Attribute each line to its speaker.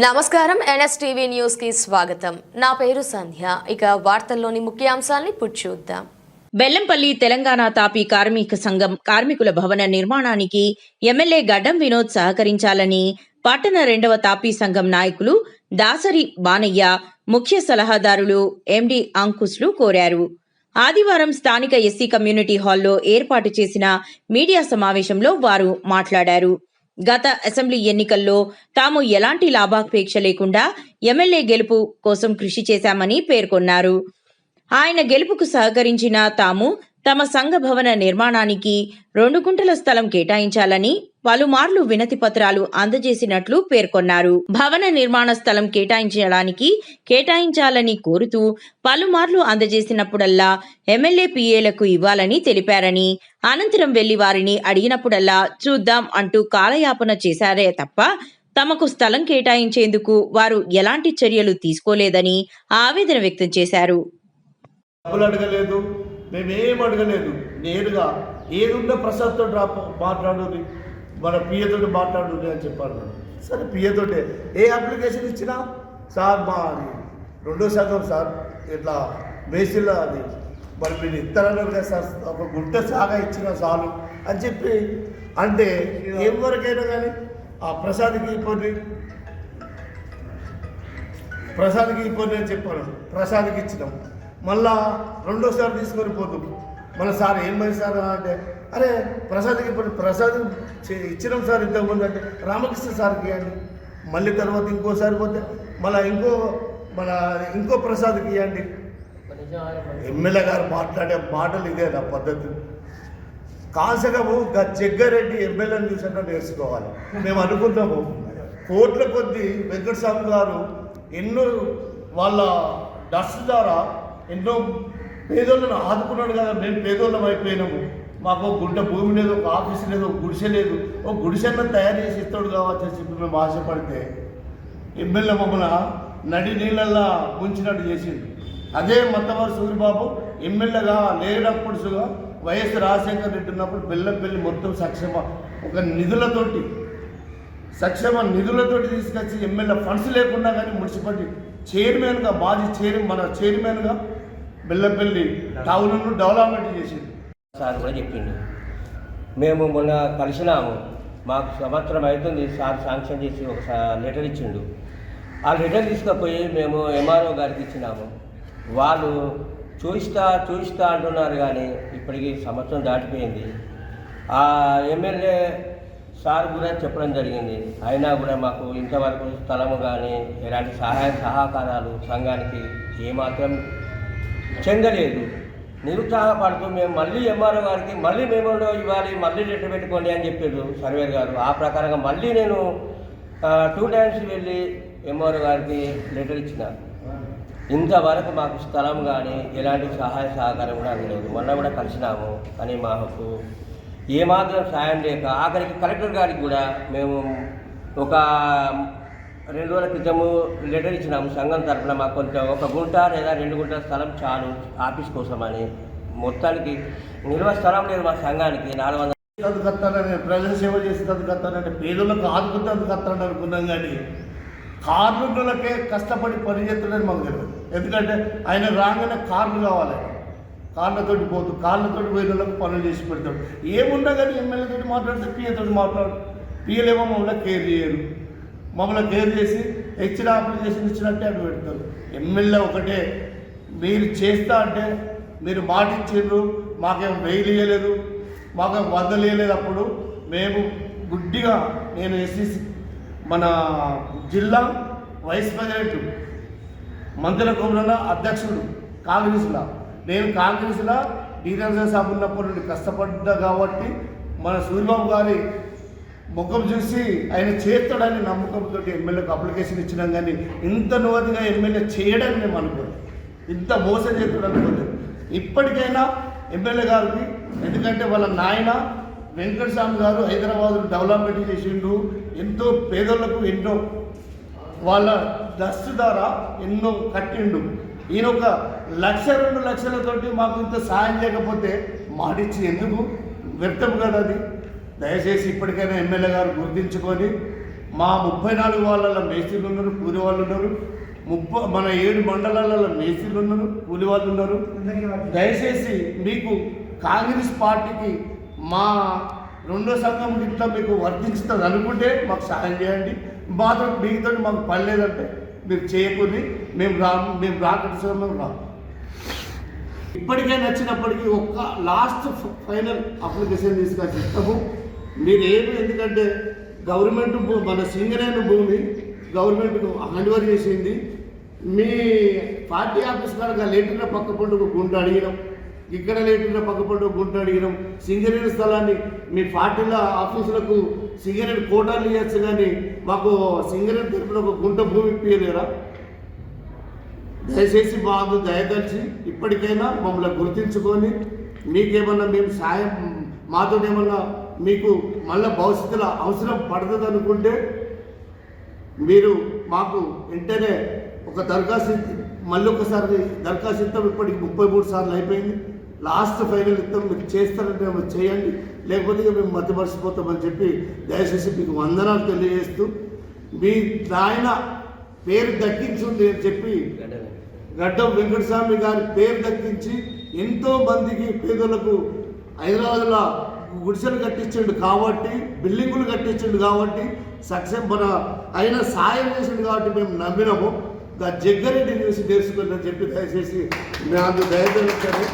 Speaker 1: నమస్కారం ఎన్ఎస్టీవీ న్యూస్కి స్వాగతం. నా పేరు సంధ్య. ఇక వార్తల్లోని ముఖ్యాంశాల్ని చూద్దాం.
Speaker 2: బెల్లంపల్లి తెలంగాణ తాపీ కార్మిక సంఘం కార్మికుల భవన నిర్మాణానికి ఎమ్మెల్యే గడ్డం వినోద్ సహకరించాలని పట్టణ రెండవ తాపీ సంఘం నాయకులు దాసరి బానయ్య ముఖ్య సలహాదారులు ఎండి అంకుష్లు కోరారు. ఆదివారం స్థానిక ఎస్సీ కమ్యూనిటీ హాల్లో ఏర్పాటు చేసిన మీడియా సమావేశంలో వారు మాట్లాడారు. గత అసెంబ్లీ ఎన్నికల్లో తాము ఎలాంటి లాభాపేక్ష లేకుండా ఎమ్మెల్యే గెలుపు కోసం కృషి చేశామని పేర్కొన్నారు. ఆయన గెలుపుకు సహకరించిన తాము తమ సంఘ భవన నిర్మాణానికి రెండు గుంటల స్థలం కేటాయించాలని పలుమార్లు వినతి పత్రాలు అందజేసినట్లు పేర్కొన్నారు. భవన నిర్మాణ స్థలం కేటాయించడానికి కేటాయించాలని కోరుతూ పలుమార్లు అందజేసినప్పుడల్లా ఎమ్మెల్యే పిఏలకు ఇవ్వాలని తెలిపారని అనంతరం వెళ్ళి వారిని అడిగినప్పుడల్లా చూద్దాం అంటూ కాలయాపన చేశారే తప్ప తమకు స్థలం కేటాయించేందుకు వారు ఎలాంటి చర్యలు తీసుకోలేదని ఆవేదన వ్యక్తం చేశారు.
Speaker 3: మేమేం అడగలేదు. నేరుగా ఏదున్న ప్రసాద్తో రా మాట్లాడు మన పియ్యతోటి మాట్లాడు అని చెప్పాను సరే పియ్యతోటే ఏ అప్లికేషన్ ఇచ్చినా? సార్ మా అది రెండో శాతం సార్ ఇట్లా బేసిల్లో అది. మరి మీరు ఇస్తారన్నారు కదా సార్ ఒక గుంట సాగా ఇచ్చిన చాలు అని చెప్పి. అంటే ఏం వరకైనా కానీ ఆ ప్రసాద్కి ఇవ్వండి. ప్రసాద్కి ఇవ్వండి అని చెప్పాను. ప్రసాద్కి ఇచ్చినాం. మళ్ళా రెండోసారి తీసుకొని పోతుంది మళ్ళీ సార్ ఏమైంది సార్ అంటే అరే ప్రసాద్కి ఇప్పుడు ప్రసాద్ ఇచ్చినాం సార్ ఇంతకుముందు అంటే రామకృష్ణ సార్కి ఇవ్వండి మళ్ళీ తర్వాత ఇంకోసారి పోతే మళ్ళీ ఇంకో మన ఇంకో ప్రసాద్కి ఇవ్వండి ఎమ్మెల్యే గారు మాట్లాడే మాటలు ఇదే నా పద్ధతి. కాసగము జగ్గారెడ్డి ఎమ్మెల్యేని చూసినట్టు నేర్చుకోవాలి. మేము అనుకుంటాము. కోట్ల కొద్ది వెంకటస్వామి గారు ఎన్నో వాళ్ళ డస్ట్ ద్వారా ఎన్నో పేదోళ్ళను ఆదుకున్నాడు కదా మేము పేదోళ్ళం అయిపోయినాము. మాకు ఒక గుంట భూమి లేదు ఒక ఆఫీస్ లేదు ఒక గుడిసె లేదు. ఒక గుడిసెన్న తయారు చేసి ఇస్తాడు కావచ్చు అని చెప్పి మేము ఆశపడితే ఎమ్మెల్యే మమ్మల్ని నడి నీళ్ళల్లా ముంచినట్టు చేసిండు. అదే మత్తవారు సూరిబాబు ఎమ్మెల్యేగా లేనప్పుడు సుగా వైఎస్ రాజశేఖర రెడ్డి ఉన్నప్పుడు బెల్లంపల్లి మొత్తం సక్షేమ ఒక నిధులతోటి సక్షేమ నిధులతోటి తీసుకొచ్చి ఎమ్మెల్యే ఫండ్స్ లేకుండా కానీ మున్సిపాలిటీ చైర్మన్గా మాజీ చైర్ మన చైర్మన్గా బెల్లంపల్లి టౌన్ను డెవలప్మెంట్ చేసింది.
Speaker 4: సార్ కూడా చెప్పిండు. మేము మొన్న కలిసినాము. మాకు సంవత్సరం అవుతుంది సార్ శాంక్షన్ చేసి ఒక లెటర్ ఇచ్చిండు. ఆ లెటర్ తీసుకుపోయి మేము ఎంఆర్ఓ గారికి ఇచ్చినాము. వాళ్ళు చూపిస్తా చూపిస్తా అంటున్నారు కానీ ఇప్పటికి సంవత్సరం దాటిపోయింది. ఆ ఎమ్మెల్యే సార్ కూడా చెప్పడం జరిగింది. అయినా కూడా మాకు ఇంతవరకు స్థలము కానీ ఎలాంటి సహాయ సహకారాలు సంఘానికి ఏమాత్రం చెందలేదు. నిరుత్సాహపడుతూ మేము మళ్ళీ ఎంఆర్ఓ గారికి మళ్ళీ మేము ఇవ్వాలి మళ్ళీ లెటర్ పెట్టుకోండి అని చెప్పారు సర్వేర్ గారు. ఆ ప్రకారంగా మళ్ళీ నేను టూ టైమ్స్ వెళ్ళి ఎంఆర్ఓ గారికి లెటర్ ఇచ్చిన. ఇంతవరకు మాకు స్థలం కానీ ఎలాంటి సహాయ సహకారం కూడా అందలేదు. మొన్న కూడా కలిసినాము కానీ మాకు ఏమాత్రం సాయం లేక ఆఖరికి కలెక్టర్ గారికి కూడా మేము ఒక రెండు రోజుల క్రితము లెటర్ ఇచ్చినాము సంఘం తరఫున మాకు కొంచెం ఒక గుంట లేదా రెండు గుంటల స్థలం చాలు ఆఫీస్ కోసం అని మొత్తానికి నిల్వ స్థలం లేదు మా సంఘానికి నాలుగు వందల
Speaker 3: అందుకు ప్రజల సేవ చేసేందుకు వస్తానంటే పేదలకు ఆదుకుంటేందుకు వస్తానని అనుకున్నాం కానీ కార్మికులకే కష్టపడి పని మాకు తెలియదు. ఎందుకంటే ఆయన రాగానే కార్లు కావాలి. కార్లతోటి పోతూ కార్లతోటి పోయిన వాళ్ళకి పనులు చేసి పెడతాడు. ఏమున్నా కానీ ఎమ్మెల్యేతో మాట్లాడితే పిఏతో మాట్లాడు. పిఏలేమో మమ్మల్ని కేర్ చేయరు. మమ్మల్ని కేర్ చేసి ఇచ్చిన అప్లికేషన్ ఇచ్చినట్టే అటు పెడతారు. ఎమ్మెల్యే ఒకటే మీరు చేస్తా అంటే మీరు మాట ఇచ్చిండ్రు మాకేం వెయిల్ మాకేం వదలేయలేదు అప్పుడు మేము గుడ్డిగా నేను ఎస్సీసీ మన జిల్లా వైస్ ప్రెసిడెంట్ మంత్రుల కుమరన్న అధ్యక్షుడు కాంగ్రెస్లో. నేను కాంగ్రెస్లో డీనర్జన్ సాబ్ ఉన్నప్పటి నుండి కష్టపడ్డా కాబట్టి మన సూర్యబాబు గారి ముఖం చూసి ఆయన చేస్తాడని నమ్మకంతో ఎమ్మెల్యేకి అప్లికేషన్ ఇచ్చినాం కానీ ఇంత నోదిగా ఎమ్మెల్యే చేయడని మేము అనుకోలేదు. ఇంత మోసం చేస్తాడు అనుకోలేదు. ఇప్పటికైనా ఎమ్మెల్యే గారికి ఎందుకంటే వాళ్ళ నాయన వెంకటస్వామి గారు హైదరాబాద్ డెవలప్మెంట్ చేసిండు. ఎంతో పేదలకు ఎన్నో వాళ్ళ దస్తు ద్వారా ఎన్నో కట్టిండు. ఈయన ఒక లక్ష రెండు లక్షలతోటి మాకు ఇంత సాయం చేయకపోతే మాటిచ్చి ఎందుకు? వ్యర్థం కదా అది. దయచేసి ఇప్పటికైనా ఎమ్మెల్యే గారు గుర్తించుకొని మా ముప్పై నాలుగు వాళ్ళ మేస్త్రీలు ఉన్నారు కూలి వాళ్ళు ఉన్నారు. ముప్ప మన ఏడు మండలాలలో మేస్త్రీలు ఉన్నారు కూలి వాళ్ళు ఉన్నారు. దయచేసి మీకు కాంగ్రెస్ పార్టీకి మా రెండో సంఘం ఇట్లా మీకు వర్తించుతుంది అనుకుంటే మాకు సహాయం చేయండి. మాతో మీతో మాకు పని లేదంటే మీరు చేయకూడదు. మేము రా మేము రాకటి మేము రాము. ఇప్పటికే నచ్చినప్పటికీ ఒక్క లాస్ట్ ఫైనల్ అప్లికేషన్ తీసుకొచ్చి ఇస్తాము. మీరు ఏమి ఎందుకంటే గవర్నమెంట్ భూ- మన సింగరేణ భూమి గవర్నమెంట్ హ్యాండ్ ఓవర్ చేసింది. మీ పార్టీ ఆఫీస్ కనుక లేటున్న పక్క పండుగ గుంట అడిగినాం. ఇక్కడ లేటున్న పక్క పండుగ గుంట అడిగినాం. సింగరేణి స్థలాన్ని మీ పార్టీల ఆఫీసులకు సింగరేణి కోటాలు ఇవ్వచ్చు కానీ మాకు సింగరేణి తరఫున ఒక గుంట భూమి ఇప్పించలేరా దయచేసి మాకు దయదలిచి ఇప్పటికైనా మమ్మల్ని గుర్తించుకొని మీకేమన్నా మేము సాయం మాతో ఏమన్నా మీకు మళ్ళీ భవిష్యత్తులో అవసరం పడుతుంది అనుకుంటే మీరు మాకు వెంటనే ఒక దరఖాస్తు మళ్ళీ ఒకసారి దరఖాస్తు ఇస్తాం. ఇప్పటికి ముప్పై మూడు సార్లు అయిపోయింది. లాస్ట్ ఫైనల్ ఇస్తాం. మీరు చేస్తారంటే మేము చేయండి. లేకపోతే మేము మధ్యపరిచిపోతామని చెప్పి దయచేసి మీకు వందనాలు తెలియజేస్తూ మీ నాయన పేరు దక్కించుంది అని చెప్పి గడ్డం వెంకటస్వామి గారి పేరు దక్కించి ఎంతో మందికి పేదలకు హైదరాబాద్లో గుడిసెలు కట్టించిండు కాబట్టి బిల్డింగులు కట్టించిండు కాబట్టి సక్సెస్ మన ఆయన సాయం చేసిండు కాబట్టి మేము నమ్మినాము. ఇంకా జగ్గారెడ్డి చూసి తెలుసుకుందని చెప్పి దయచేసి నాకు దయచేసి